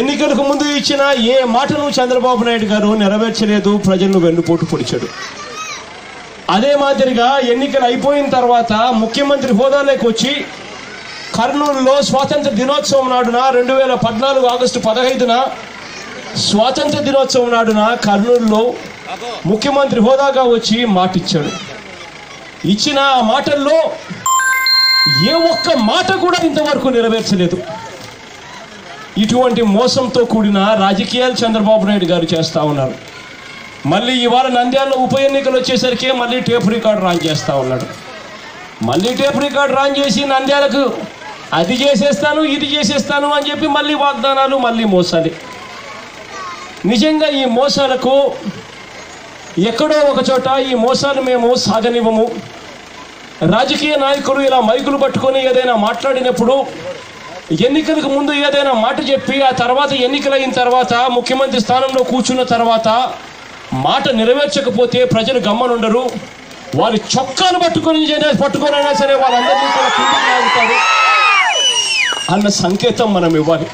ఎన్నికలకు ముందు ఇచ్చిన ఏ మాటను చంద్రబాబు నాయుడు గారు నెరవేర్చలేదు ప్రజలను వెన్నుపోటు పొడిచాడు. అదే మాదిరిగా ఎన్నికలు అయిపోయిన తర్వాత ముఖ్యమంత్రి హోదాలోకి వచ్చి కర్నూలులో స్వాతంత్ర దినోత్సవం నాడున రెండు వేల పద్నాలుగు ఆగస్టు పదహైదున స్వాతంత్ర దినోత్సవం నాడున కర్నూలులో ముఖ్యమంత్రి హోదాగా వచ్చి మాటిచ్చాడు. ఇచ్చిన ఆ మాటల్లో ఏ ఒక్క మాట కూడా ఇంతవరకు నెరవేర్చలేదు. ఇటువంటి మోసంతో కూడిన రాజకీయాలు చంద్రబాబు నాయుడు గారు చేస్తా ఉన్నారు. మళ్ళీ ఇవాళ నంద్యాలలో ఉప ఎన్నికలు వచ్చేసరికి మళ్ళీ టేప్ రికార్డు రాన్ చేస్తూ ఉన్నాడు. మళ్ళీ టేప్ రికార్డు రాన్ చేసి నంద్యాలకు అది చేసేస్తాను ఇది చేసేస్తాను అని చెప్పి మళ్ళీ వాగ్దానాలు మళ్ళీ మోసాలి. నిజంగా ఈ మోసాలకు ఎక్కడో ఒక చోట ఈ మోసాలు మేము సాగనివ్వము. రాజకీయ నాయకులు ఇలా మైకులు పట్టుకొని ఏదైనా మాట్లాడినప్పుడు ఎన్నికలకు ముందు ఏదైనా మాట చెప్పి ఆ తర్వాత ఎన్నికలైన తర్వాత ముఖ్యమంత్రి స్థానంలో కూర్చున్న తర్వాత మాట నెరవేర్చకపోతే ప్రజలు గమ్మనుండరు. వారి చొక్కాలు పట్టుకొని పట్టుకొనైనా సరే వాళ్ళందరినీ కూడా లాగుతారు. అన్న సంకేతం మనం ఇవ్వాలి.